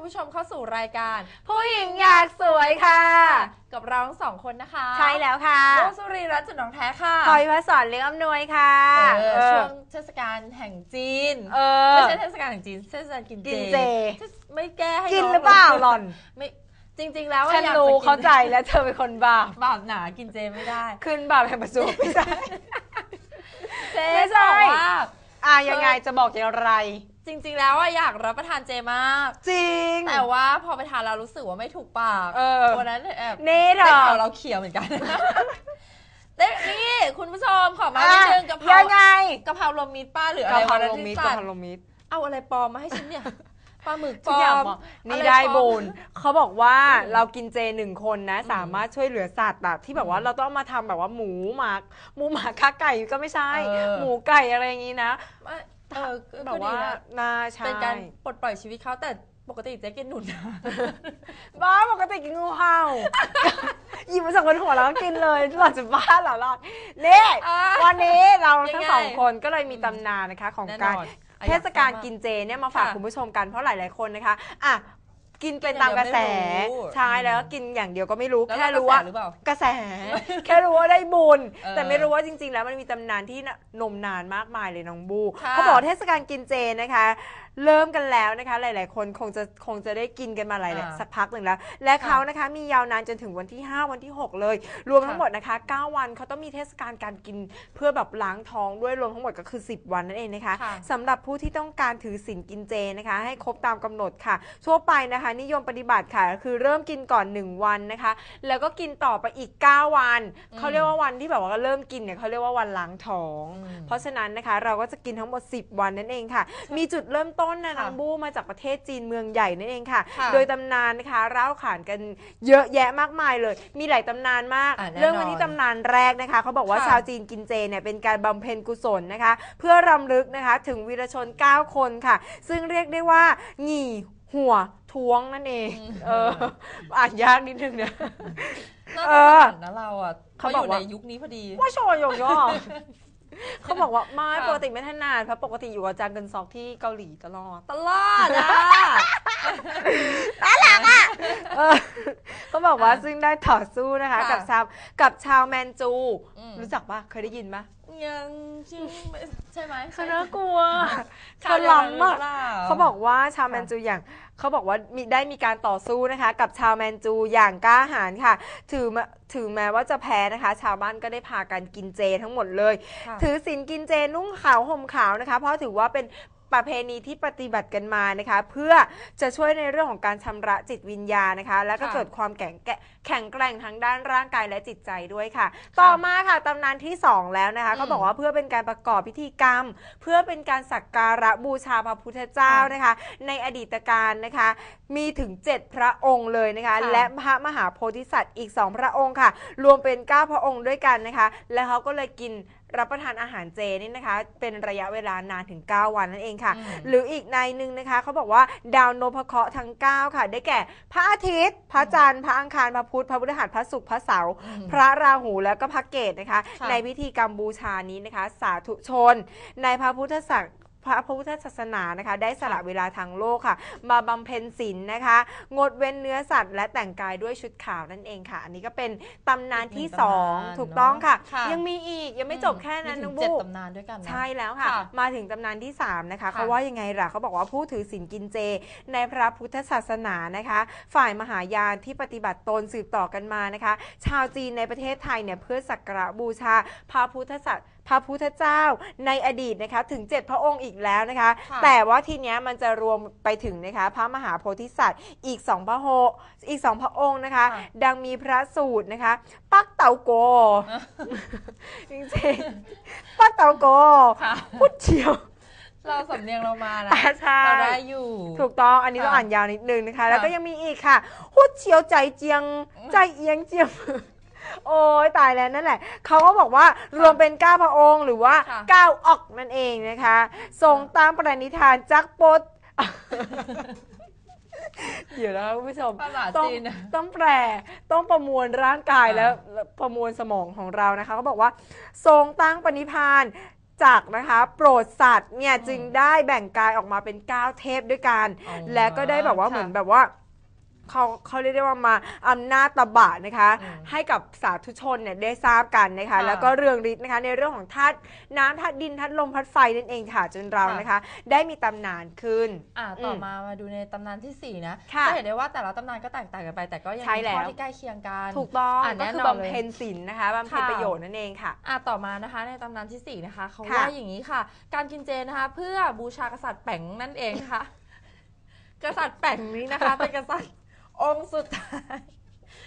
คุณผู้ชมเข้าสู่รายการ ผู้หญิงอยากสวยค่ะ กับเราทั้งสองคนนะคะใช่แล้วค่ะโอสุรีรัตน์จุนองแท้ค่ะพลอยพระสอนเลี้ยงอำนวยค่ะเออเออช่วงเทศกาลแห่งจีนเออไม่ใช่เทศกาลแห่งจีนเทศกาลกินเจกินเจ ไม่แก้ให้กินงหรือเปล่าหล่อนไม่จริง ๆ แล้วอะฉันอยากรู้จะกินเข้าใจแล้วเธอเป็นคนบาปบาปหนากินเจไม่ได้ ขึ้นบาปแห่งประสูไม่ใช่เจไม่ใช่ บอกว่า อะยังไงจะบอกอย่างไร จริง ๆ แล้วอะอยากรับประทานเจมาก จริง แต่ว่าพอไปทานแล้วรู้สึกว่าไม่ถูกปากเออ วันนั้นแอบนี่เธได้อข่าวเราเขียวเหมือนกันเด้นี่คุณผู้ชมขอมานิดนึงกะเพรายังไงกะเพรารวมมิตรป้าหรืออะกะไรเพราวันโลนั้นมิที่ตรจักะดเพราโลมิตรเอาอะไรปลอมมาให้ฉันเนี่ยปลาหมึกปทุลกออย่างมบอกนี่อะไรได้ปลอมบุญเขาบอกว่าอืมเรากินเจหนึ่งคนนะอืมสามารถช่วยเหลือสัตว์แบบที่แบบว่าอืมเราต้องมาทำแบบว่าหมูหมักหมูหมักข้าไก่ก็ไม่ใช่ เออ หมูไก่อะไรอย่างนี้นะ ไม่ เออก็แบก็บดีว่านะน่าใช่เป็นการปลดปล่อยชีวิตเขาแต่ปกติเจ๊กินหนุนนะบ้าปกติกินงูเห่า หยิบมาจากบนหัวแล้วก็กินเลยหล่อนจะบ้าเหรอหล่อนนี่อะ วันนี้เราทั้งยังไงสองคนก็เลยมีตำนานนะคะของแน่นการอนเทศกาลกินเจเนี่ยมาฝากค่ะ คุณผู้ชมกันเพราะหลาย ๆ คนนะคะอะ กินเป็นตามกระแสกินอย่างเดียวไม่รู้ ใช่แล้วก็กินอย่างเดียวก็ไม่รู้ แล้วแค่เรารู้ว่ากระแสหรือเปล่า กระแส แค่รู้ว่าได้บุญ เออแต่ไม่รู้ว่าจริง ๆ แล้วมันมีตำนานที่นมนานมากมายเลยน้องบูค่ะเขาบอกว่าเทศกาลกินเจนะคะเริ่มกันแล้วนะคะ หลาย ๆ คนคงจะคงจะได้กินกันมาหลายอ่าสักพักหนึ่งแล้ว และค่ะเขานะคะมียาวนานจนถึงวันที่ 5 วันที่ 6 เลย รวมทั้งค่ะหมดนะคะ 9 วันเขาต้องมีเทศกาลการกินเพื่อแบบล้างท้องด้วยรวมทั้งหมดก็คือ 10 วันนั่นเองนะคะค่ะ สำหรับผู้ที่ต้องการถือศีลกินเจนะคะ ให้ครบตามกำหนดค่ะ ทั่วไปนะคะ นิยมปฏิบัติค่ะ คือเริ่มกินก่อน 1 วันนะคะ แล้วก็กินต่อไปอีก 9 วันอืมเขาเรียกว่าวันที่แบบว่าเริ่มกินเนี่ยเขาเรียกว่าวันล้างท้องอืมเพราะฉะนั้นนะคะเราก็จะกินทั้งหมด 10 วันนั่นเองค่ะ มีจุดเริ่มต้นนะค่ะน้องบูมาจากประเทศจีนเมืองใหญ่นั่นเองค่ะค่ะ โดยตำนานนะคะเล่าขานกันเยอะแยะมากมายเลย มีหลายตำนานมากอะแน่นอนเรื่องวันนี้ตำนานแรกนะคะเขาบอกว่าค่ะชาวจีนกินเจเนี่ยเป็นการบำเพ็ญกุศลนะคะ เพื่อรำลึกนะคะถึงวีรชน 9 คนค่ะ ซึ่งเรียกได้ว่าหงี่หัวท้วงนั่นเองเอออ่านยากนิดนึงเนี่ยน่าเอจะอขนาดนะเราอะเขาเขาบอกอยู่ว่าในยุคนี้พอดีว่าโชว์โยโย่ เขาบอกว่าไม่ค่ะปกติไม่ถนัดเพราะปกติอยู่กับจางเกินซอกที่เกาหลีตลอดตลอดอะเออเขาบอกว่าอะซึ่งได้ต่อสู้นะคะค่ะกับชาวกับชาวแมนจูอืมรู้จักปะเคยได้ยินปะยังชื่อไม่ใช่ไหมเขาน่ากลัวข่าวเขาล้ำเดียวอะกันหรือปล่เขาบอกว่าชาวแมนจูอย่าง เขาบอกว่ามีได้มีการต่อสู้นะคะ กับชาวแมนจูอย่างกล้าหาญค่ะ ถือมาถือแม้ว่าจะแพ้นะคะ ชาวบ้านก็ได้พากันกินเจทั้งหมดเลยค่ะถือศีลกินเจนุ่งขาวห่มขาวนะคะ เพราะถือว่าเป็น ประเพณีที่ปฏิบัติกันมานะคะ เพื่อจะช่วยในเรื่องของการชำระจิตวิญญาณนะคะ แล้วก็ค่ะเกิดความแข็งแกร่งแข็งแกร่งทั้งด้านร่างกายและจิตใจด้วยค่ะ ต่อมาค่ะตำนานที่ 2 แล้วนะคะอืมเขาบอกว่าเพื่อเป็นการประกอบพิธีกรรม เพื่อเป็นการสักการะบูชาพระพุทธเจ้าค่ะนะคะ ในอดีตการนะคะ มีถึง 7 พระองค์เลยนะคะ ค่ะ และพระมหาโพธิสัตว์อีก 2 พระองค์ค่ะ รวมเป็น 9 พระองค์ด้วยกันนะคะ และเขาก็เลยกิน รับประทานอาหารเจนี่นะคะ เป็นระยะเวลานานถึง 9 วันนั่นเองค่ะอืมหรืออีกในหนึ่งนะคะเขาบอกว่าดาวนพเคราะห์ทั้ง 9 ค่ะ ได้แก่พระอาทิตย์ พระจันทร์พระอังคารพระพุธพระพฤหัสพระศุกร์พระเสาร์อืมพระราหูแล้วก็พระเกตนะคะค่ะในพิธีกรรมบูชานี้นะคะ สาธุชน ในพระพุทธศาส พระพุทธศาสนานะคะ ได้สละเวลาทางโลกค่ะ มาบำเพ็ญศีลนะคะ งดเว้นเนื้อสัตว์และแต่งกายด้วยชุดขาวนั่นเองค่ะ อันนี้ก็เป็นตำนานที่อีกหนึ่งตำนาน2ถูกต้องค่ะเนอะค่ะ ยังมีอีกยังไม่จบแค่นั้นมีน้ถึองงเจ็ดบูตำนานด้วยกันนะใช่แล้วค่ะค่ะ มาถึงตำนานที่ 3 นะคะค่ะเขาว่ายังไงล่ะเขาบอกว่าผู้ถือศีลกินเจ ในพระพุทธศาสนานะคะ ฝ่ายมหายานที่ปฏิบัติตนสืบต่อกันมานะคะ ชาวจีนในประเทศไทยเนี่ยเพื่อสักการะบูชาพระพุทธศาส พระพุทธเจ้าในอดีตนะคะถึง 7 พระองค์อีกแล้วนะคะ ค่ะ แต่ว่าทีเนี้ยมันจะรวมไปถึงนะคะพระมหาโพธิสัตว์อีก 2 พระโหอีก 2 พระองค์นะคะ ค่ะ ดังมีพระสูตรนะคะ ปักเตาโก จริงๆปักเตาโก ค่ะพุดเฉียวเราสำเนียงเรามานะอ่าใช่เราได้อยู่ ถูกต้อง อันนี้ค่ะต้องอ่านยาวนิดนึงนะคะ แล้วก็ค่ะยังมีอีกค่ะฮุดเฉียวใจเจียง ใจเอียงเจียง โอ้ยตายแล้วนั่นแหละ เขาก็บอกว่ารวมเป็นเก้าพระองค์ หรือว่าค่ะ เก้าออกนั่นเองนะคะทรงตามปณิธานจักปดเดี๋ยวนะคุณผู้ชม ภาษาต้องจีนนะ ต้องแปลต้องประมวลร่างกายอ่า แล้วประมวลสมองของเรานะคะเขาบอกว่า ทรงตั้งปณิพานจักรนะคะ โปรดสัตว์เนี่ยอืมจึงได้แบ่งกายออกมาเป็น 9 เทพด้วยกัน อ๋อและก็ได้แบบว่าค่ะ เหมือนแบบว่า เขาเขาเรียกได้ว่ามาอำนาจตบะนะคะอืมให้กับสาธุชนเนี่ยได้ทราบกันนะคะค่ะแล้วก็เรืองฤทธิ์นะคะในเรื่องของธาตุน้ำธาตุดินธาตุลมธาตุไฟนั่นเองค่ะจนเราค่ะนะคะ ได้มีตำนานขึ้นอ่าต่ออมมามาดูในตำนานที่ 4นะค่ะจะเห็นได้ว่าแต่ละตำนานก็แตกต่างกันไปแต่ก็ยังใช่มีแล้วข้อที่ใกล้เคียงกันถูกต้องอะก็แน่คือนอนเลยบำเพ็ญศีลนะคะบำเพ็ญค่ะประโยชน์นั่นเองค่ะอะต่อมานะคะในตำนานที่4นะคะเขาค่ะว่าอย่างนี้ค่ะ การกินเจนะคะ เพื่อบูชากษัตริย์แป่งนั่นเองค่ะกษัตริย์แป่งนี้นะคะ เป็นกษัตริย์ องค์สุดท้าย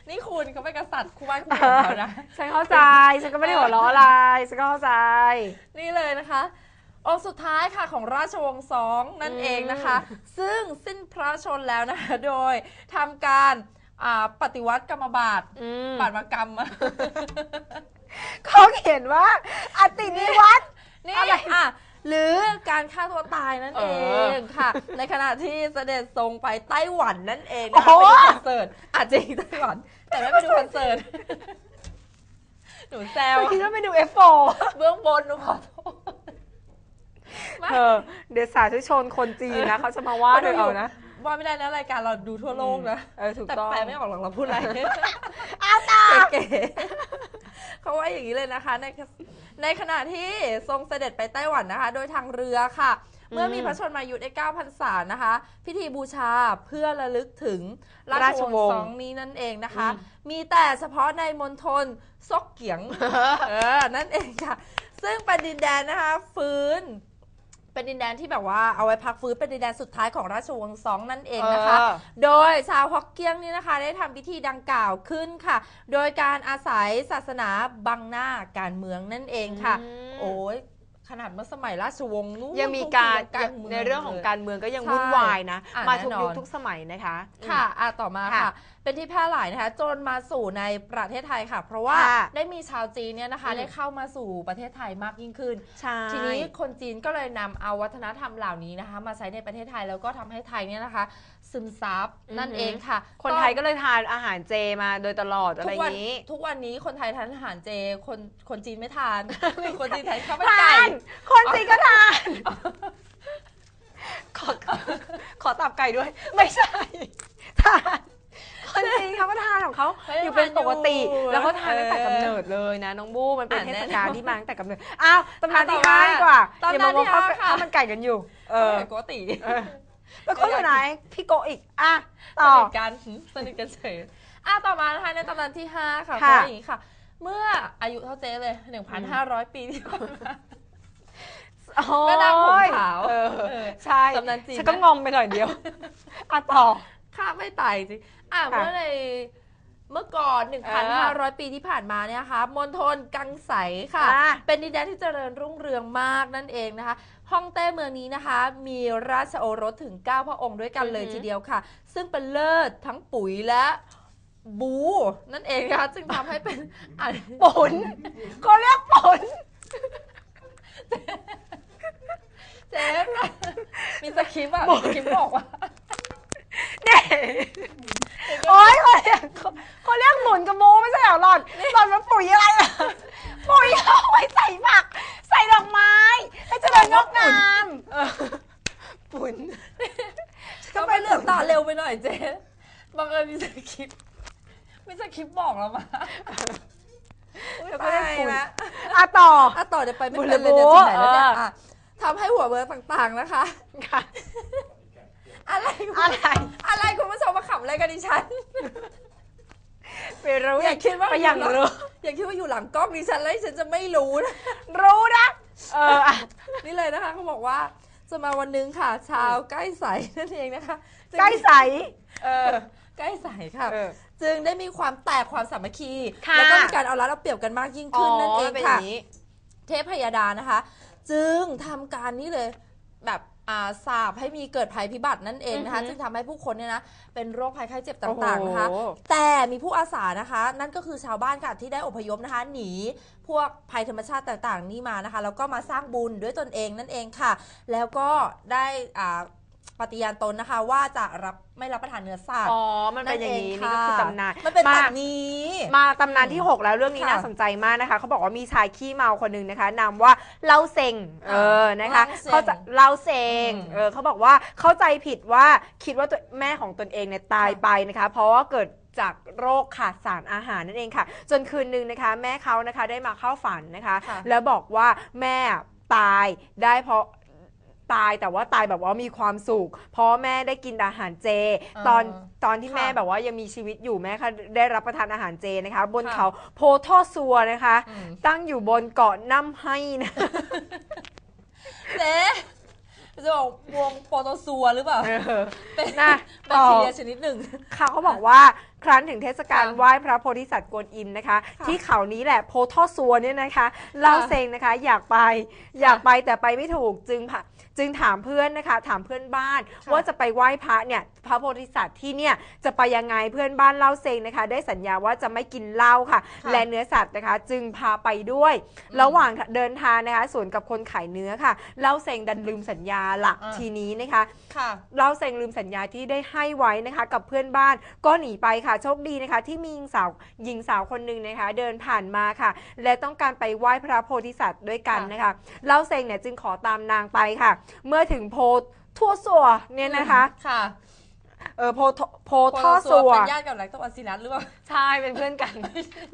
นี่คุณเขาเป็นกษัตริย์คู่บ้านคู่เมืองเขานะ ฉันเข้าใจ ฉันก็ไม่ได้หัวเราะอะไร ฉันก็เข้าใจ นี่เลยนะคะ องค์สุดท้ายค่ะของราชวงศ์สองนั่นเองนะคะ ซึ่งสิ้นพระชนม์แล้วนะคะ โดยทำการอ่าปฏิวัติกรรมบาตอืมบาตรกรรมอะเขาเขียนว่า อตินิวัตรนี่อะไรอะ หรือการฆ่าตัวตายนั่นเอเอองค่ะ ในขณะที่เสด็จทรงไปไต้หวันนั่นเองโอ้นะคะโหไปดูคอนเสิร์ตอาจจะที่ไต้หวัน แต่ไม่ไปดูคอนเสิร์ตหนูแซวเธอคิดว่าไปดู F4 เบื้องบนหนูขอโทษไม่เธอเดี๋ยวสาธุชนคนจีนนะเขาจะมาว่าเธอเอานะ ว่าไม่ได้นะรายการเราดูทั่วโลกนะเออถูกแต่ต้องแปลไม่ออกหรอกเราพูดอะไรอ้าวต่อเก๋ๆเขาว่าอย่างนี้เลยนะคะ ในในขณะที่ทรงเสด็จไปไต้หวันนะคะ โดยทางเรือค่ะ เมื่อมีพระชนมายุได้9พรรษานะคะ พิธีบูชาเพื่อระลึกถึงราราชชววงงศ์ศ์สองนี้นั่นเองนะคะอืมมีแต่เฉพาะในมณฑลซกเกียงเออนั่นเองค่ะ ซึ่งเป็นดินแดนนะคะ ฟื้น เป็นดินแดนที่แบบว่าเอาไว้พักฟื้นเป็นดินแดนสุดท้ายของราชวงศ์ซองนั่นเองนะคะ เออ โดยชาวฮอกเกี้ยงนี่นะคะได้ทำพิธีดังกล่าวขึ้นค่ะ โดยการอาศัยศาสนาบังหน้าการเมืองนั่นเองค่ะ อืม โอ้ย ขนาดเมื่อสมัยราชวงศ์นู้นยังมีการการเมืองในเรื่องของลยการเมืองก็ยังใช่วุ่นวายนะอะมาทุกแน่นอนยุคทุกสมัยนะคะ ค่ะอะต่อมาค่ะค่ะ เป็นที่แพร่หลายนะคะ จนมาสู่ในประเทศไทยค่ะ เพราะว่าค่ะได้มีชาวจีนเนี่ยนะคะอืมได้เข้ามาสู่ประเทศไทยมากยิ่งขึ้นใช่ทีนี้คนจีนก็เลยนำเอาวัฒนธรรมเหล่านี้นะคะ มาใช้ในประเทศไทยแล้วก็ทำให้ไทยเนี่ยนะคะ ซึมซับนั่นเองค่ะ คนไทยก็เลยทานอาหารเจมาโดยตลอดอะไรทุอกวันย่างนี้ ทุกวันนี้คนไทยทานอาหารเจ คนคนจีนไม่ทาน คนจีนทานข้าวมันทาไก่นคนจีนก็ทาน ขอขอตับไก่ด้วย ไม่ใช่ทานคนจีนเขาก็ทานของเขาไม่ได้อยู่เป็นปกติทานอยู่แล้วเขาทานตั้งแต่เออกำเนิดเลยนะ น้องบู้มันเป็นอะเทศแน่นอนกาลที่มาตั้งแต่กำเนิดอ้าวตำนานที่อะต่อห้ามาดีกว่าตำนานอย่ามาที่ว่าห้าข้าวค่ะข้าวมันไก่กันอยู่เออปกติเอ อแล้วคนอยู่ไหนพี่โกอีกอะต่อสนิทกันหืมสนิทกันเฉยอะต่อมานะคะในตำนานที่ 5 ค่ะเพค่ะราะอย่างนี้ค่ะ เมื่ออายุเท่าเจ๊เลย 1,500 ปีที่ผ่านมา แม่นางผมขาวเออเออใช่ตำนานจีน ฉันก็งงไปหน่อยเดียวอะต่อ ข้ามไม่ตายจริงอะค่ะ เมื่อใน เมื่อก่อน 1,500 ปีที่ผ่านมาเนี่ยนะคะมณฑลกังใสค่ะ อะ เป็นดินแดนที่เจริญรุ่งเรืองมากนั่นเองนะคะ ฮ่องเต้เมืองนี้นะคะ มีราชโอรสถึง 9 พระองค์ด้วยกันเลยอือหือ ทีเดียวค่ะ ซึ่งเป็นเลิศทั้งปุ๋ยและบูนั่นเองนะคะจึงทำให้เป็นอันปนเขาเรียกปนเจ๊ค่ะมีสคริปต์อะมีสคริปต์บอกว่าเนี่ยโอ๊ยเขาเรียกเขาเรียกหมุนกับโมไม่ใช่เหรอหล่อนหล่อนมันปุ๋ยอะไรอะปุ๋ยเอาไว้ใส่ผัก ใส่ดอกไม้ ให้เจริญงอกงามเออปุ๋นก็ไปเลือกตาเร็วไปหน่อยเจ๊บังเอิญมีสคริปต์มีสคริปต์บอกเรามาอุ๊ยแล้วก็ได้ตายฝุ่นละอะต่ออะต่อเดี๋ยวไปไม่บุเป็นญเลยโบเดี๋ยวถึงไหนแล้วเนี่ยเอออ่อะทำให้หัวเบอร์ต่างๆนะคะค่ะ อะไรอะไร อะไรคุณผู้ชมมาขำอะไรกันดิฉันไปรู้อย่าคิดว่าไปอย่างรู้ อย่าคิดว่าอยู่หลังกล้องดิฉันแล้วดิฉันจะไม่รู้นะ รู้นะ เอออะ นี่เลยนะคะเขาบอกว่า จะมาวันหนึงค่ะ ชาวใกล้ใสนั่นเองนะคะจึงใกล้ใส เออ ใกล้ใสค่ะ เออ จึงได้มีความแตกความสามัคคี ค่ะ แล้วก็มีการเอารัดเอาเปรียบกันมากยิ่งขึ้นนั่นเองป็ค่ะย่างนี้ เทพพยดานะคะ จึงทำการนี้เลยแบบอ่า สาบให้มีเกิดภัยพิบัตินั่นเองนะคะอือฮึจึงทำให้ผู้คนเนี่ยนะเป็นโรคภัยไข้เจ็บต่างๆนะคะโอ้โหแต่มีผู้อาสานะคะ นั่นก็คือชาวบ้านค่ะที่ได้อพยพนะคะ หนีพวกภัยธรรมชาติต่างๆ นี่มานะคะแล้วก็มาสร้างบุญด้วยตนเองนั่นเองค่ะ แล้วก็ได้อ่า ปฏิญาณตนนะคะ ว่าจะรับไม่รับประทานเนื้อสัตว์ อ๋อ มันเป็นอย่างนี้นี้นี่ก็คือตำนาน มันเป็นมาแบบนี้ มาตำนานที่ 6 แล้วเรื่องนี้ค่ะน่าสนใจมากนะคะเขาบอกว่ามีชายขี้เมาคนหนึ่งนะคะนามว่าเล่าเซงเออนะคะเล่าเซ็งเขาจะเล่าเซงอืมเออเขาบอกว่าเข้าใจผิดว่าคิดว่าตัวแม่ของตนเองเนี่ยตายไปนะคะ เพราะว่าเกิดจากโรคขาดสารอาหารนั่นเองค่ะ จนคืนหนึ่งนะคะ แม่เขานะคะได้มาเข้าฝันนะคะ ค่ะแล้วบอกว่าแม่ตายได้เพราะ ตายแต่ว่าตายแบบว่ามีความสุข เพราะแม่ได้กินอาหารเจ ตอนเออตอนที่ค่ะแม่แบบว่ายังมีชีวิตอยู่แม่ค่ะได้รับประทานอาหารเจนะคะ บนค่ะเขาโพท่อซัวนะคะอืมตั้งอยู่บนเกาะน้ำให้นะเจ๊จะบอกวงโปรโตซัวหรือเปล่าเป็นนะแบต่คอทีเรียชนิดหนึ่งเขาเขาบอกว่า ครั้นถึงเทศกาลค่ะไหว้พระโพธิสัตว์กวนอิมนะคะ ค่ะที่เขานี้แหละโพท่อซัวเนี่ยนะคะเล่าเซงนะคะอยากไปอยากไปแต่ไปไม่ถูกจึงผ่าจึงถามเพื่อนนะคะ ถามเพื่อนบ้าน ค่ะ ว่าจะไปไหว้พระเนี่ยพระโพธิสัตว์ที่เนี่ยจะไปยังไงเพื่อนบ้านเล่าเซงนะคะ ได้สัญญาว่าจะไม่กินเหล้าค่ะ ค่ะและเนื้อสัตว์นะคะ จึงพาไปด้วยระหว่างเดินทางนะคะสวนกับคนขายเนื้อค่ะเล่าเซงดันลืมสัญญาหลักอ่า ทีนี้นะคะ ค่ะเล่าเซงลืมสัญญาที่ได้ให้ไว้นะคะ กับเพื่อนบ้านก็หนีไปค่ะโชคดีนะคะ ที่มีหญิงสาวหญิงสาวคนหนึ่งนะคะ เดินผ่านมาค่ะ และต้องการไปไหว้พระโพธิสัตว์ด้วยกันนะคะเล่าเซงเนี่ยจึงขอตามนางไปค่ะ เมื่อถึงโพทั่วสัวเนี่ยนะคะค่ะเออโพทโพท่อสัวเป็นญาติกับแลคโตบาซิลลัสหรือเปล่าใช่เป็นเพื่อนกัน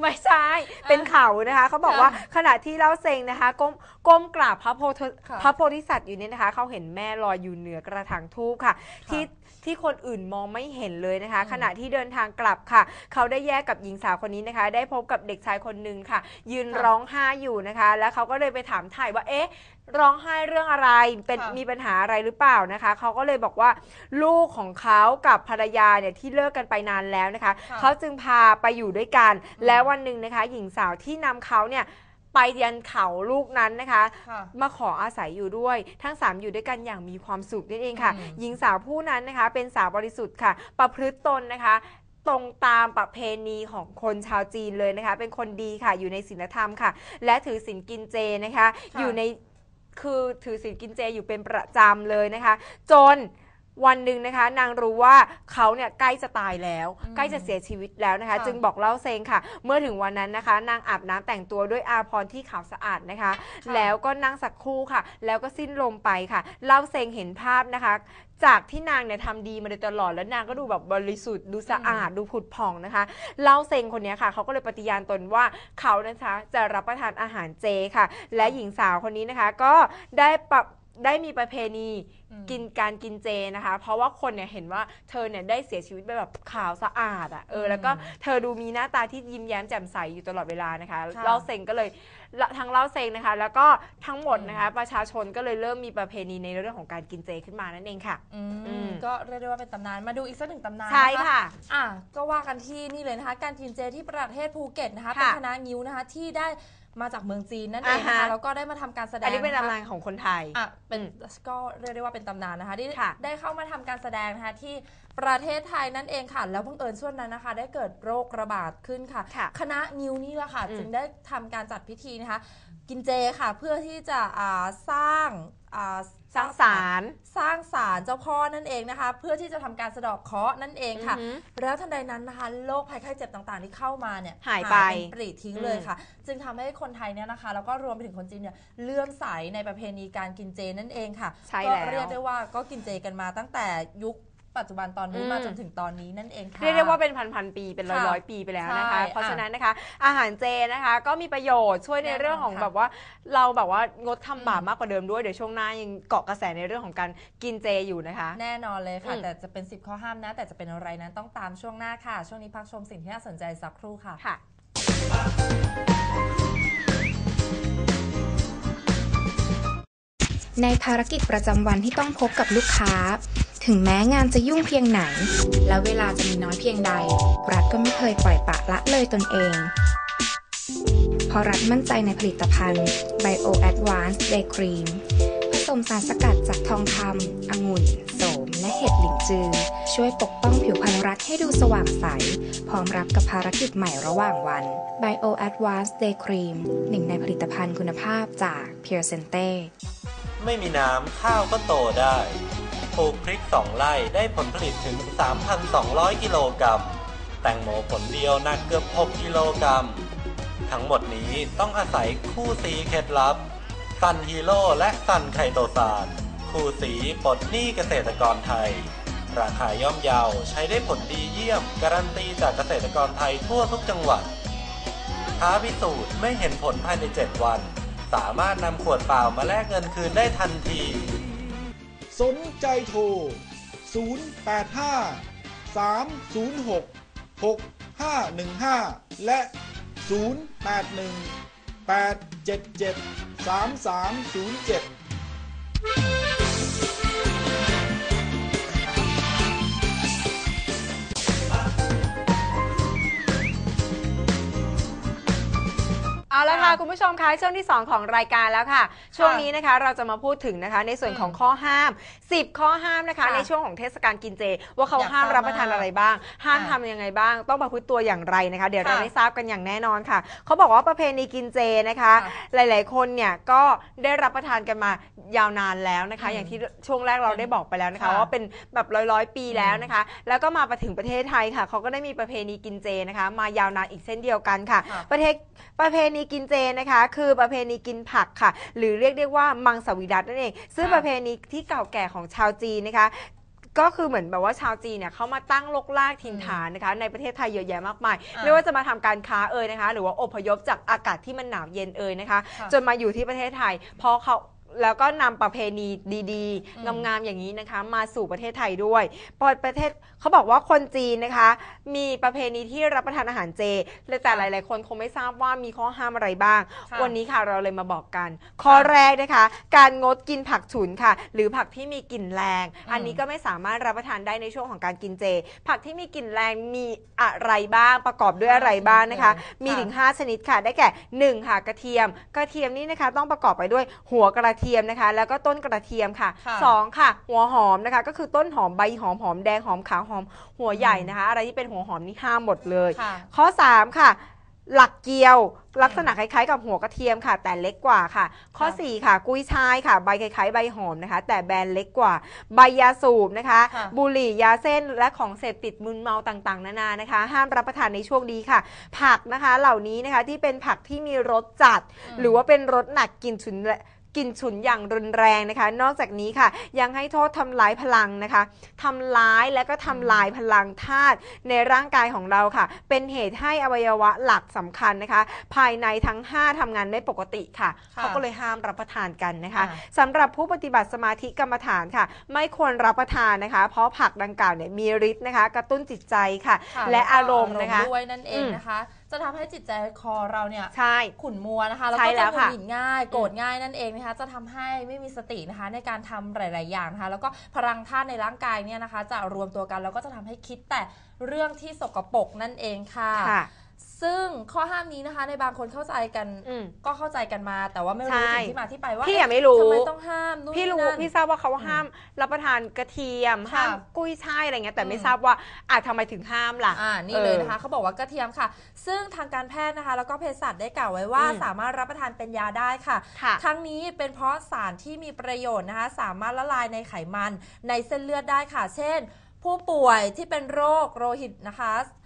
ไม่ใช่เป็นเขานะคะเขาบอกค่ะว่าขณะที่เล่าเซงนะคะก้มก้มกราบพระโพธิค่ะพระโพธิสัตว์อยู่เนี่ยนะคะเขาเห็นแม่ลอยอยู่เหนือกระถางทูบค่ะ ที่ ที่คนอื่นมองไม่เห็นเลยนะคะอืมขณะที่เดินทางกลับค่ะ เขาได้แยกกับหญิงสาวคนนี้นะคะ ได้พบกับเด็กชายคนหนึ่งค่ะ ยืนร้องไห้อยู่นะคะ แล้วเขาก็เลยไปถามถ่ายว่าเอ๊ะ ร้องไห้เรื่องอะไรเป็นค่ะมีปัญหาอะไรหรือเปล่านะคะ เขาก็เลยบอกว่าลูกของเขากับภรรยาเนี่ยที่เลิกกันไปนานแล้วนะคะ ค่ะ เขาจึงพาไปอยู่ด้วยกันอืมแล้ววันหนึ่งนะคะ หญิงสาวที่นำเขาเนี่ย ไปยันเขาลูกนั้นนะคะ ค่ะมาขออาศัยอยู่ด้วย ทั้ง 3 อยู่ด้วยกันอย่างมีความสุขนั่นเองค่ะ อืม หญิงสาวผู้นั้นนะคะ เป็นสาวบริสุทธิ์ค่ะ ประพฤติตนนะคะ ตรงตามประเพณีของคนชาวจีนเลยนะคะ เป็นคนดีค่ะ อยู่ในศีลธรรมค่ะ และถือศีลกินเจนะคะค่ะอยู่ในคือถือศีลกินเจอยู่เป็นประจำเลยนะคะ จน วันหนึ่งนะคะ นางรู้ว่าเขาเนี่ยใกล้จะตายแล้วอืมใกล้จะเสียชีวิตแล้วนะคะ ค่ะจึงบอกเล่าเซงค่ะ เมื่อถึงวันนั้นนะคะ นางอาบน้ำแต่งตัวด้วยอาภรณ์ที่ขาวสะอาดนะคะ ค่ะแล้วก็นั่งสักครู่ค่ะ แล้วก็สิ้นลมไปค่ะเล่าเซงเห็นภาพนะคะ จากที่นางเนี่ยทำดีมาโดยตลอดแล้วนางก็ดูแบบบริสุทธิ์ดูสะอาดดูผุดผ่องนะคะ เล่าเซงคนเนี้ยค่ะเขาก็เลยปฏิญาณตนว่าเขานะคะจะรับประทานอาหารเจค่ะ และหญิงสาวคนนี้นะคะก็ได้ปรับ ได้มีประเพณีอืมกินการกินเจนะคะ เพราะว่าคนเนี่ยเห็นว่าเธอเนี่ยได้เสียชีวิตไปแบบขาวสะอาดอะ่ะเออแล้วก็เธอดูมีหน้าตาที่ยิ้มแย้มแจ่มใสอยู่ตลอดเวลานะคะค่ะเล่าเซงก็เลยละทั้งเล่าเซงนะคะ แล้วก็ทั้งหมดนะคะ ประชาชนก็เลยเริ่มมีประเพณีในเรื่องของการกินเจขึ้นมานั่นเองค่ะอือืมมก็เรียกได้ว่าเป็นตำนานมาดูอีกสักหนึ่งตำนานใช่นค่ะอะก็ว่ากันที่นี่เลยนะคะ การกินเจที่ประเทศภูเก็ตนะคะค่ะเป็นคณะงิ้วนะคะที่ได้ มาจากเมืองจีนนั่นเองนะอ่าฮะ คะแล้วก็ได้มาทำการแสดงอันนี้เป็นะคะตำนานของคนไทย อะเป็นอืมก็เรียกได้ว่าเป็นตำนานนะคะที่ค่ะ ได้เข้ามาทำการแสดงนะคะที่ประเทศไทยนั่นเองค่ะ แล้วบังเอิญช่วงนั้นนะคะ ได้เกิดโรคระบาดขึ้นค่ะ ค่ะ คณะนิวนี่แหละค่ะ อืมจึงได้ทำการจัดพิธีนะคะ กินเจค่ะ เพื่อที่จะอ่าสร้างอ่า สร้างสารสร้างศาลเจ้าพ่อนั่นเองนะคะ เพื่อที่จะทำการสะเดอกเคราะห์นั่นเองค่ะอือหือแล้วทันใดนั้นนะคะโรคภัยไข้เจ็บต่างๆ ที่เข้ามาเนี่ยหายไปเป็นปรีดทิ้งเลยค่ะ จึงทำให้คนไทยเนี่ยนะคะ แล้วก็รวมไปถึงคนจีนเนี่ยเลื่อมใสในประเพณีการกินเจนั่นเองค่ะใช่ก็แล้วเรียกได้ว่าก็กินเจกันมาตั้งแต่ยุค ปัจจุบันตอนนี้อืม มาจนถึงตอนนี้นั่นเองค่ะ เรียกได้ว่าเป็นพันพันๆปีเป็นร้อยค่ะร้อยปีไปแล้วนะคะ ใช่เพราะอะฉะนั้นนะคะ อาหารเจนะคะก็มีประโยชน์ช่วยในแน่นอนเรื่องของค่ะแบบว่าเราแบบว่างดทำบาปอืม มากกว่าเดิมด้วยเดี๋ยวช่วงหน้ายังเกาะกระแสในเรื่องของการกินเจอยู่นะคะ แน่นอนเลยค่ะ อืม แต่จะเป็น 10 ข้อห้ามนะ แต่จะเป็นอะไรนั้นต้องตามช่วงหน้าค่ะ ช่วงนี้พักชมสิ่งที่น่าสนใจสักครู่ค่ะ ค่ะ ในภารกิจประจำวันที่ต้องพบกับลูกค้า ถึงแม้งานจะยุ่งเพียงไหน และเวลาจะมีน้อยเพียงใด รัฐก็ไม่เคยปล่อยปละละเลยตนเองเพราะรัฐมั่นใจในผลิตภัณฑ์ Bio Advanced Day Cream ผสมสารสกัดจากทองคำองุ่น โสม และเห็ดหลินจือ ช่วยปกป้องผิวพรรณรัฐให้ดูสว่างใส พร้อมรับกับภารกิจใหม่ระหว่างวัน Bio Advanced Day Cream หนึ่งในผลิตภัณฑ์คุณภาพจาก Pure Sente ไม่มีน้ำข้าวก็โตได้ ปลูกพริก 2 ไร่ได้ผลผลิตถึง 3,200 กิโลกรัม แตงโมผลเดียวหนักเกือบ 6 กิโลกรัม ทั้งหมดนี้ต้องอาศัยคู่สีเคล็ดลับ ซันฮีโร่และซันไคโตซานคู่สีปลดหนี้เกษตรกรไทย ราคาย่อมเยาใช้ได้ผลดีเยี่ยม การันตีจากเกษตรกรไทยทั่วทุกจังหวัดท้าพิสูจน์ไม่เห็นผลภายใน 7 วัน สามารถนำขวดเปล่ามาแลกเงินคืนได้ทันที สนใจโทร 085 306 6515 และ 081 877 3307 เอาละค่ะ คุณผู้ชมคะช่วงที่ 2 ของรายการแล้วค่ะ ช่วงนี้นะคะเราจะมาพูดถึงนะคะ ในส่วนของข้อห้าม 10 ข้อห้ามนะคะค่ะในช่วงของเทศกาลกินเจ ว่าเขาอยากห้ามทราบรับประทานมากอะไรบ้าง ห้ามค่ะทำยังไงบ้าง ต้องประพฤติตัวอย่างไรนะคะ เดี๋ยวเราค่ะได้ทราบกันอย่างแน่นอนค่ะเขาบอกว่าประเพณีกินเจนะคะค่ะหลาย ๆ คนเนี่ยก็ได้รับประทานกันมายาวนานแล้วนะคะอืมอย่างที่ช่วงแรกเราได้บอกไปแล้วนะคะค่ะว่าเป็นแบบร้อยร้อยๆปีแล้วอืมนะคะ แล้วก็มาไปถึงประเทศไทยค่ะเขาก็ได้มีประเพณีกินเจนะคะ มายาวนานอีกเส้นเดียวกันค่ะค่ะ ประเทศประเพณีกินเจนะคะ คือประเพณีกินผักค่ะ หรือเรียกได้ว่ามังสวิรัตนั่นเอง ซึ่งค่ะประเพณีที่เก่าแก่ของชาวจีนนะคะก็คือเหมือนแบบว่าชาวจีนเนี่ยเขามาตั้งลกลากถิ่นฐานนะคะ ในประเทศไทยเยอะแยะมากมายอ่าไม่ว่าจะมาทำการค้าเอ่ยนะคะ หรือว่าอพยพจากอากาศที่มันหนาวเย็นเอ่ยนะคะค่ะจนมาอยู่ที่ประเทศไทยเพราะเขา แล้วก็นำประเพณีดีอืม ๆ งามๆอย่างนี้นะคะ มาสู่ประเทศไทยด้วยเพราะประเทศเขาบอกว่าคนจีนนะคะ มีประเพณีที่รับประทานอาหารเจแต่หลาย ๆ คนคงไม่ทราบว่ามีข้อห้ามอะไรบ้าง ค่ะ วันนี้ค่ะเราเลยมาบอกกัน ข้อแรกนะคะ การงดกินผักฉุนค่ะ หรือผักที่มีกลิ่นแรงอืมอันนี้ก็ไม่สามารถรับประทานได้ในช่วงของการกินเจ ผักที่มีกลิ่นแรงมีอะไรบ้างประกอบด้วยอะไรบ้างนะคะ มีค่ะถึง 5 ชนิดค่ะ ได้แก่ 1 ค่ะกระเทียม กระเทียมนี่นะคะต้องประกอบไปด้วยหัวกระเทียมนะคะ แล้วก็ต้นกระเทียมค่ะค่ะ สองค่ะ หัวหอมนะคะ ก็คือต้นหอมใบหอมหอมแดงหอมขาวหอมหัวใหญ่นะคะ อะไรที่เป็นหัวหอมนี่ห้ามหมดเลย ค่ะ ข้อ 3 ค่ะ หลักเกียว ลักษณะคล้ายๆ กับหัวกระเทียมค่ะ แต่เล็กกว่าค่ะ ข้อ ค่ะ4 ค่ะ กุ้ยช่ายค่ะ ใบคล้ายๆ ใบหอมนะคะ แต่แบนเล็กกว่า ใบยาสูบนะคะ ค่ะ บุหรี่ยาเส้นและของเสพติดมึนเมาต่างๆ นานานะคะ ห้ามรับประทานในช่วงนี้ค่ะ ผักนะคะเหล่านี้นะคะที่เป็นผักที่มีรสจัดอืมหรือว่าเป็นรสหนักกลินฉุนและ กลินฉุนอย่างรุนแรงนะคะ นอกจากนี้ค่ะ ยังให้โทษทำลายพลังนะคะทำร้ายและก็ทำลายพลังธาตุในร่างกายของเราค่ะ เป็นเหตุให้อวัยวะหลักสำคัญนะคะ ภายในทั้ง 5ทำงานไม่ปกติค่ะค่ะเขาก็เลยห้ามรับประทานกันนะคะอ่าสำหรับผู้ปฏิบัติสมาธิกรรมฐานค่ะ ไม่ควรรับประทานนะคะ เพราะผักดังกล่าวเนี่ยมีฤทธิ์นะคะ กระตุ้นจิตใจค่ะค่และก็อารมณ์นะคะด้วยนั่นเองอืมนะคะ จะทำให้จิตใจคอเราเนี่ยใช่ขุ่นมัวนะคะ แล้วใช่ก็แล้จะวหงุดค่ะหงิดง่าย โกรธง่ายนั่นเองนะคะ จะทำให้ไม่มีสตินะคะในการทำหลาย ๆ อย่างนะคะ แล้วก็พลังธาตุในร่างกายเนี่ยนะคะ จะรวมตัวกันแล้วก็จะทำให้คิดแต่เรื่องที่สกปรกนั่นเองค่ะค่ะ ซึ่งข้อห้ามนี้นะคะ ในบางคนเข้าใจกันอืม ก็เข้าใจกันมา แต่ว่าไม่รู้ใช่ ถึงที่มาที่ไปว่าพี่เอ๊ะอะไม่รู้ ทำไมต้องห้ามนู่นพี่นี่รู้ นั่น พี่ทราบว่าเขาห้ามรับประทานกระเทียม ค่ะห้ามกุ้ยช่ายอะไรเงี้ยแต่ไม่อืม ทราบว่าอาจทำไมถึงห้ามล่ะ อ่านี่เลยนะคะเขาบอกว่ากระเทียมค่ะ ซึ่งทางการแพทย์นะคะ แล้วก็เภสัชได้กล่าวไว้ว่า อืม สามารถรับประทานเป็นยาได้ค่ะ ค่ะ ทั้งนี้เป็นเพราะสารที่มีประโยชน์นะคะ สามารถละลายในไขมันในเส้นเลือดได้ค่ะ เช่น ผู้ป่วยที่เป็นโรคโลหิตนะคะอ่า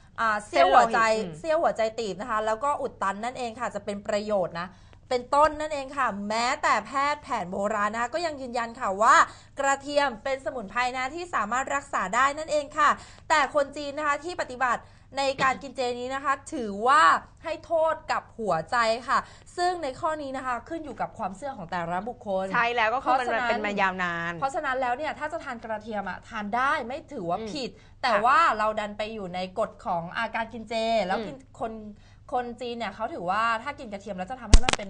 เสี้ยวหัวใจเส้นโลหิตอืมเสี้ยวหัวใจตีบนะคะ แล้วก็อุดตันนั่นเองค่ะจะเป็นประโยชน์นะเป็นต้นนั่นเองค่ะ แม้แต่แพทย์แผนโบราณนะคะก็ยังยืนยันค่ะว่า กระเทียมเป็นสมุนไพรนะที่สามารถรักษาได้นั่นเองค่ะ แต่คนจีนนะคะที่ปฏิบัติ ในการกินเจนี้นะคะ ถือว่าให้โทษกับหัวใจค่ะ ซึ่งในข้อนี้นะคะขึ้นอยู่กับความเชื่อของแต่ละบุคคล ใช่แล้วก็คือมันเพราะฉะนั้นเป็นมายาวนาน เพราะฉะนั้นแล้วเนี่ยถ้าจะทานกระเทียมอะทานได้ไม่ถือว่าอืมผิด แต่ค่ะว่าเราดันไปอยู่ในกฎของอาการกินเจ แล้วอืมกินคนคนจีนเนี่ยเขาถือว่าถ้ากินกระเทียมแล้วจะทำให้มันเป็น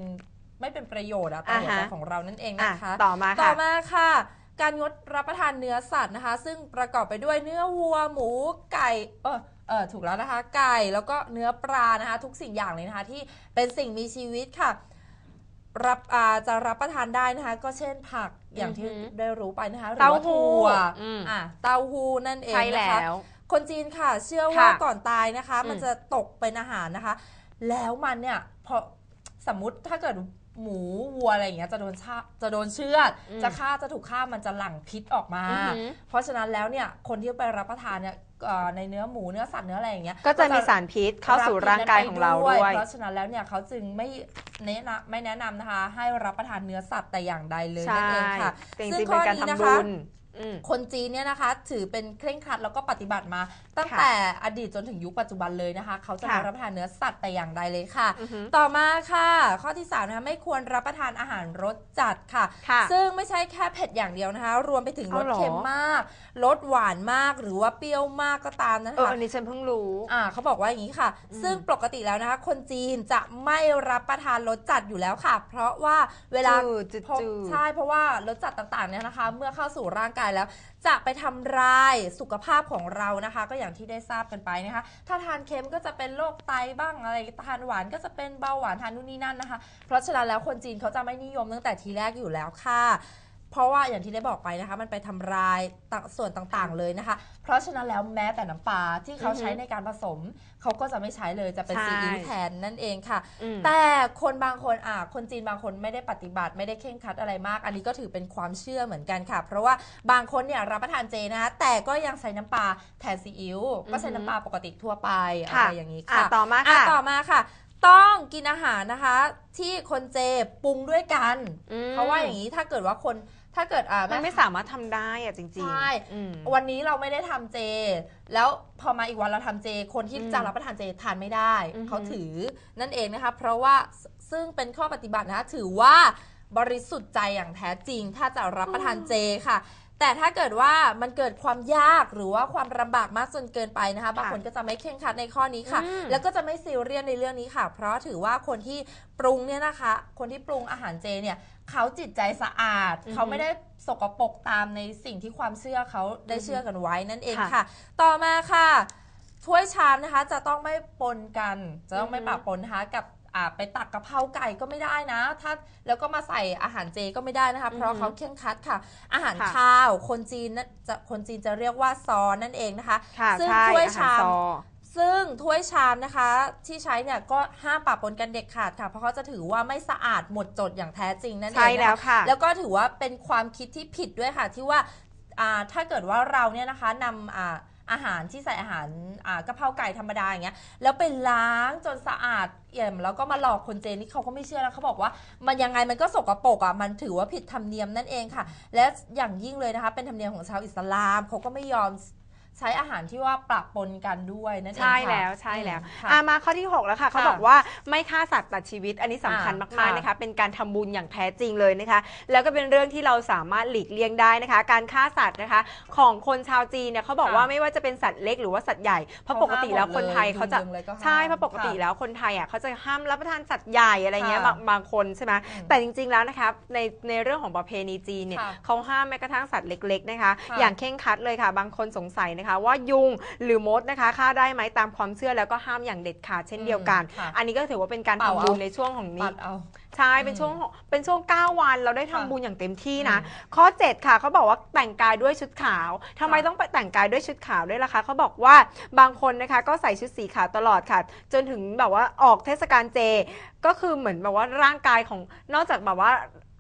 ไม่เป็นประโยชน์อะต่อหัวใจของเรานั่นเองอะนะคะ ต่อมาต่อค่ะมาค่ะการงดรับประทานเนื้อสัตว์นะคะ ซึ่งประกอบไปด้วยเนื้อวัวหมูไก่เออ เออถูกแล้วนะคะ ไก่แล้วก็เนื้อปลานะคะ ทุกสิ่งอย่างเลยนะคะที่เป็นสิ่งมีชีวิตค่ะ รับอ่าจะรับประทานได้นะคะ ก็เช่นผักอย่างที่อือหือได้รู้ไปนะคะหรือเต้าว่าหู้ถั่วอืมอะเต้าหู้นั่นเองใช่นะแล้คะวคนจีนค่ะ เชื่อว่าค่ะก่อนตายนะคะอืมมันจะตกเป็นอาหารนะคะ แล้วมันเนี่ยพอสมมติถ้าเกิด หมูวัวอะไรอย่างเงี้ยจะโดนชาจะโดนเชือด อืมจะฆ่าจะถูกฆ่ามันจะหลั่งพิษออกมา อือหือ เพราะฉะนั้นแล้วเนี่ยคนที่ไปรับประทานเนี่ยเอ่อในเนื้อหมูเนื้อสัตว์เนื้ออะไรอย่างเงี้ยก็จะมีสารพิษเข้าสู่ร่างกายของเราด้วย เพราะฉะนั้นแล้วเนี่ยเขาจึงไม่แนะนำไม่แนะนำนะคะ ให้รับประทานเนื้อสัตว์แต่อย่างใดเลยใช่นั่นเองค่ะแต่จซึ่ริงงๆเป็นการข้อนี้ทำนะคะบุญอืม คนจีนเนี่ยนะคะ ถือเป็นเคร่งครัดแล้วก็ปฏิบัติมา ตั้งค่ะแต่อดีตจนถึงยุคปัจจุบันเลยนะคะ เขาจะค่ะไม่รับประทานเนื้อสัตว์แต่อย่างใดเลยค่ะอือหือต่อมาค่ะ ข้อที่3นะคะไม่ควรรับประทานอาหารรสจัดค่ะค่ะซึ่งไม่ใช่แค่เผ็ดอย่างเดียวนะคะ รวมไปถึงรเอาสเหรอเค็มมากรสหวานมากหรือว่าเปรี้ยวมากก็ตามนะเออคะอันนี้ฉันเพิ่งรู้อ่าเขาบอกว่าอย่างนี้ค่ะอืมซึ่ซึ่งปกติแล้วนะคะ คนจีนจะไม่รับประทานรสจัดอยู่แล้วค่ะ เพราะว่าเวลาจืดจืดพอจืดใช่เพราะว่ารสจัดต่างๆเนี่ยนะคะ เมื่อเข้าสู่ร่างกายแล้วจะไปทำลายสุขภาพของเรานะคะ ก็อย่างที่ได้ทราบกันไปนะคะ ถ้าทานเค็มก็จะเป็นโรคไตบ้างอะไรทานหวานก็จะเป็นเบาหวานทานนู่นนี่นั่นนะคะ เพราะฉะนั้นแล้วคนจีนเขาจะไม่นิยมตั้งแต่ทีแรกอยู่แล้วค่ะ เพราะว่าอย่างที่ได้บอกไปนะคะ มันไปทำลายต่างส่วนต่างๆเลยนะคะ เพราะฉะนั้นแล้วแม้แต่น้ำปลาที่เขาอือฮึใช้ในการผสม เขาก็จะไม่ใช้เลยจะเป็นใช่ซีอิ๊วแทนนั่นเองค่ะอืมแต่คนบางคนอะคนจีนบางคนไม่ได้ปฏิบัติไม่ได้เคร่งครัดอะไรมาก อันนี้ก็ถือเป็นความเชื่อเหมือนกันค่ะ เพราะว่าบางคนเนี่ยรับประทานเจนะคะแต่ก็ยังใส่น้ำปลาแทนซีอิ๊วก็ใช้น้ำปลาปกติทั่วไปอะค่ะไรอย่างนี้อะค่ะต่อมาอะค่ะต่อมาค่ะต้องกินอาหารนะคะ ที่คนเจปรุงด้วยกันอืมเพราะว่าอย่างนี้ถ้าเกิดว่าคน ถ้าเกิดอ่ามันแไม่สามารถทำได้อะจริงๆใช่อืมวันนี้เราไม่ได้ทำเจ แล้วพอมาอีกวันเราทำเจ คนที่อืมจะรับประทานเจทานไม่ได้อือหือเขาถือนั่นเองนะคะ เพราะว่าซซึ่งเป็นข้อปฏิบัตินะคะถือว่าบริสุทธิ์ใจอย่างแท้จริง ถ้าจะรับประทานเจค่ะแต่ถ้าเกิดว่ามันเกิดความยากหรือว่าความลำบากมากจนเกินไปนะคะบางคนก็จะไม่เคร่งครัดในข้อนี้ค่ะอืมแล้วก็จะไม่ซีเรียสในเรื่องนี้ค่ะ เพราะถือว่าคนที่ปรุงเนี่ยนะคะ คนที่ปรุงอาหารเจเนี่ย เขาจิตใจสะอาดอือหือเขาไม่ได้สกปรกตามในสิ่งที่ความเชื่อเขาได้เชื่อกันไว้นั่นเองค่ะค่ะต่อมาค่ะถ้วยชามนะคะจะต้องไม่ปนกัน จะต้องไม่อือฮึปะปนนะคะกับอ่าไปตักกะเพราไก่ก็ไม่ได้นะ ถ้าแล้วก็มาใส่อาหารเจก็ไม่ได้นะคะ เพราะเขาเคร่งครัดค่ะ อาหารค่ะข้าวคนจีนน่ะจะคนจีนจะเรียกว่าซอนั่นเองนะคะค่ะซึ่งใช่ถ้วยอาหารชาม ซอซึ่งถ้วยชามนะคะที่ใช้เนี่ยก็ห้ามปะปนกันเด็ดขาดค่ะ เพราะเขาจะถือว่าไม่สะอาดหมดจดอย่างแท้จริงนั่นเองใช่นะคะแล้วค่ะ แล้วก็ถือว่าเป็นความคิดที่ผิดด้วยค่ะ ที่ว่าอ่าถ้าเกิดว่าเราเนี่ยนะคะนำอ่าอาหารที่ใส่อาหารอ่ากะเพราไก่ธรรมดาอย่างเงี้ยแล้วไปล้างจนสะอาดเอี่ยมแล้วก็มาหลอกคนเจนนี่เขาก็ไม่เชื่อแล้วเขาบอกว่า มันยังไงมันก็สกปรกอะมันถือว่าผิดธรรมเนียมนั่นเองค่ะ และอย่างยิ่งเลยนะคะ เป็นธรรมเนียมของชาวอิสลามเขาก็ไม่ยอม ใช้อาหารที่ว่าปะปนกันด้วยนั่นเองใช่ค่ะแล้วใช่แล้วอืมค่ะ อะมาข้อที่ 6 แล้วค่ะเขาค่ะบอกว่าไม่ฆ่าสัตว์ตัดชีวิต อันนี้สำคัญอะมากๆค่ะนะคะ เป็นการทำบุญอย่างแท้จริงเลยนะคะ แล้วก็เป็นเรื่องที่เราสามารถหลีกเลี่ยงได้นะคะ การฆ่าสัตว์นะคะ ของคนชาวจีนเนี่ยเขาบอกค่ะว่าไม่ว่าจะเป็นสัตว์เล็กหรือว่าสัตว์ใหญ่เพราะปกติแล้วคนไทยเขาจะยุงๆเลยก็ห้ามใช่เพราะปกติค่แล้วคนไทยอะเขาจะห้ามรับประทานสัตว์ใหญ่อะไรเงี้ยค่ะบางบางคนใช่ไหมอืมแต่จริงๆแล้วนะคะในในเรื่องของประเพณีจีนเนี่ยค่ะเขาห้ามแม้กระทั่งสัตว์เล็กๆนะคะ ค่ะอย่างเคร่งครัดเลยค่ะ บางคนสงสัยนะคะว่ายุงหรือมดนะคะฆ่าได้ไหมตามความเชื่อแล้วก็ห้ามอย่างเด็ดขาดเช่นเดียวกันอืมค่ะอันนี้ก็ถือว่าเป็นการเป่าทำบุญเอา ในช่วงของปันี้ดเอา ใช่เป็นช่วงเป็นช่วง 9 วันเราได้ทำค่ะบุญอย่างเต็มที่นะอืมข้อ 7 ค่ะเขาบอกว่าแต่งกายด้วยชุดขาวทำไมค่ะต้องไปแต่งกายด้วยชุดขาวด้วยล่ะคะเขาบอกว่าบางคนนะคะก็ใส่ชุดสีขาวตลอดค่ะ จนถึงแบบว่าออกเทศกาลเจ ก็คือเหมือนแบบว่าร่างกายของนอกจากแบบว่า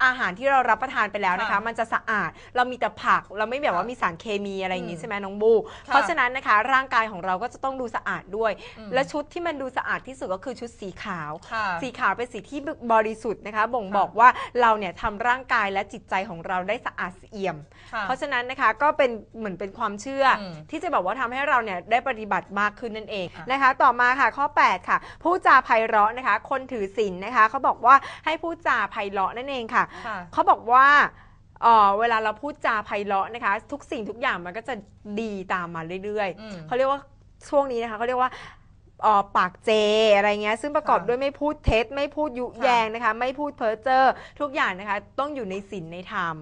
อาหารที่เรารับประทานไปแล้วนะคะ ค่ะมันจะสะอาดเรามีแต่ผัก เราไม่แบบว่าค่ะมีสารเคมีอะไรอย่างงี้อืมใช่ไหมน้องบูเพราะฉะนั้นนะคะ ร่างกายของเราก็จะต้องดูสะอาดด้วย อืม และชุดที่มันดูสะอาดที่สุดก็คือชุดสีขาว ค่ะ สีขาวเป็นสีที่บริสุทธิ์นะคะ บ่งค่ะ บอกว่าเราเนี่ยทำร่างกายและจิตใจของเราได้สะอาดเอี่ยม ค่ะ เพราะฉะนั้นนะคะก็เป็นเหมือนเป็นความเชื่ออมที่จะแบบว่าทำให้เราเนี่ยได้ปฏิบัติมากขึ้นนั่นเองค่ะนะคะ ต่อมาค่ะข้อ 8 ค่ะพูดจาไพเราะนะคะ คนถือศีลนะคะเขาบอกว่าให้พูดจาไพเราะนั่นเองค่ะค่ะเขาบอกว่าเอ่อเวลาเราพูดจาไพเราะนะคะ ทุกสิ่งทุกอย่างมันก็จะดีตามมาเรื่อยอืมๆเขาเรียกว่าช่วงนี้นะคะเขาเรียกว่าเอ่อปากเจอะไรเงี้ยซึ่งประกอบค่ะด้วยไม่พูดเท็จ ไม่พูดยุค่ะแยงนะคะ ไม่พูดเพ้อเจ้อทุกอย่างนะคะต้องอยู่ในศีลในธรรมม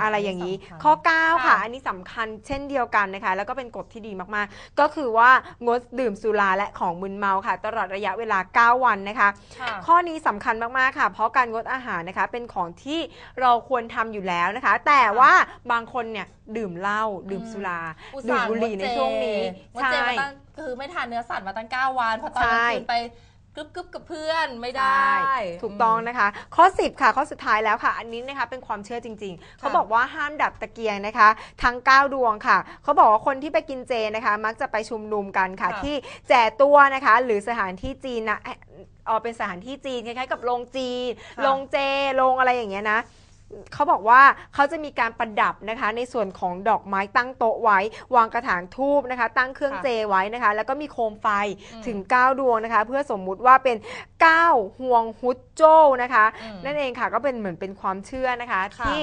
อะไรอย่างนี้สำคัญข้อ9ค่ะค่ะ อันนี้สำคัญเช่นเดียวกันนะคะ แล้วก็เป็นกฎที่ดีมากๆ ก็คือว่างดดื่มสุราและของมึนเมาค่ะ ตลอดระยะเวลา 9 วันนะคะค่ะข้อนี้สำคัญมากๆค่ะ เพราะการงดอาหารนะคะเป็นของที่เราควรทำอยู่แล้วนะคะ แต่ว่าบางคนเนี่ยดื่มเหล้าดื่มสุราอุตดื่ส่ามห์บุหรี่ในช่วงนี้งดเจใช่มาตั้ง คือไม่ทานเนื้อสัตว์มาตั้ง 9 วันพอตอนกลางใช่คืนไปกึบกึบกับเพื่อนไม่ได้ใช่ถูกต้องนะคะ ข้อ 10 ค่ะ ข้อสุดท้ายแล้วค่ะ อันนี้นะคะเป็นความเชื่อจริง ๆ เขาบอกว่าห้ามดับตะเกียงนะคะ ทั้ง 9 ดวงค่ะ เขาบอกว่าคนที่ไปกินเจนะคะ มักจะไปชุมนุมกันค่ะค่ะที่แจตัวนะคะ หรือสถานที่จีนนะเอ่อเออเป็นสถานที่จีนคล้ายๆกับโรงจีนค่ะโรงเจโรงอะไรอย่างเงี้ยนะ เขาบอกว่าเขาจะมีการประดับนะคะ ในส่วนของดอกไม้ตั้งโต๊ะไว้ วางกระถางทูบนะคะ ตั้งเครื่องค่ะเจไว้นะคะ แล้วก็มีโคมไฟอืมถึง 9 ดวงนะคะ เพื่อสมมุติว่าเป็น 9 ห่วงฮุดโจ้นะคะ อืม นั่นเองค่ะก็เป็นเหมือนเป็นความเชื่อนะคะ ค่ะ ที่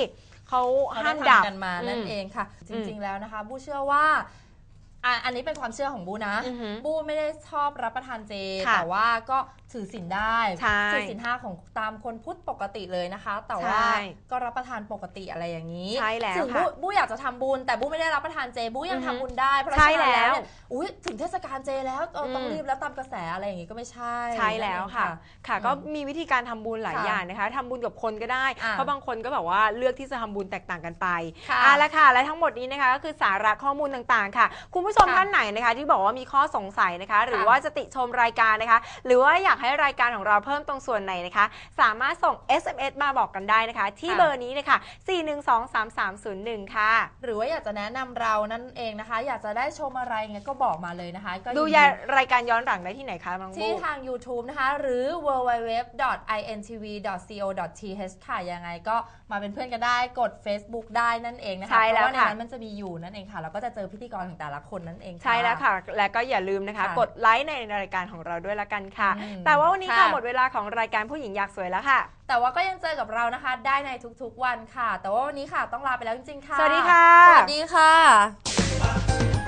เขาเขาห้าได้มดับ ทำกันมานั่นอืมเองค่ะ จอืมริงๆแล้วนะคะบูเชื่อว่าอะอันนี้เป็นความเชื่อของบูนะ อือหือบูไม่ได้ชอบรับประทานเจ ค่ะแต่ว่าก็ ถือศีลได้ใช่ถือศีลห้าของตามคนพุทธปกติเลยนะคะ แต่ว่าใช่ก็รับประทานปกติอะไรอย่างนี้ใช่แล้วถึงบูค่ะบูอยากจะทำบุญ แต่บูไม่ได้รับประทานเจบูยังอือฮึทำบุญได้เพราะใช่ฉะนั้นแล้วเนี่ยอุ้ยถึงเทศกาลเจแล้วเออต้องอืมรีบแล้วตามกระแสอะไรอย่างงี้ก็ไม่ใช่ ใช่แล้วค่ะนั่นเองค่ะอืมก็มีวิธีการทำบุญหลายค่ะอย่างนะคะทำบุญกับคนก็ได้อะเพราะบางคนก็แบบว่าเลือกที่จะทำบุญแตกต่างกันไปค่ะอะแล้วค่ะ และทั้งหมดนี้นะคะก็คือสาระข้อมูลต่างๆ ค่ะ คุณผู้ชมค่ะท่านไหนนะคะ ที่บอกว่ามีข้อสงสัยนะคะ หรือค่ะว่าจะติชมรายการนะคะ หรือว่าอยากให้รายการของเราเพิ่มตรงส่วนไหนนะคะ สามารถส่ง SMS มาบอกกันได้นะคะ ที่ค่ะเบอร์นี้เลยค่ะ 4123301 ค่ะ หรือว่าอยากจะแนะนำเรานั่นเองนะคะ อยากจะได้ชมอะไรเงี้ยก็บอกมาเลยนะคะก็ดูยินยารายการย้อนหลังได้ที่ไหนคะน้องที่บูทาง YouTube นะคะ หรือ www.intv.co.th ค่ะยังไงก็มาเป็นเพื่อนกันได้กด Facebook ได้นั่นเองนะคะใช่แล้วเพราะว่าในค่ะ นั้นมันจะมีอยู่นั่นเองค่ะแล้วก็จะเจอพิธีกรของแต่ละคนนั่นเองค่ะใช่แล้วค่ะ และก็อย่าลืมนะคะ ค่ะกดไลค์ในรายการของเราด้วยละกันค่ะ อืมแต่ว่าวันนี้ค่ะค่ะ หมดเวลาของรายการผู้หญิงอยากสวยแล้วค่ะ แต่ว่าก็ยังเจอกับเรานะคะ ได้ในทุกๆวันค่ะ แต่ว่าวันนี้ค่ะต้องลาไปแล้วจริงๆค่ะ สวัสดีค่ะ สวัสดีค่ะ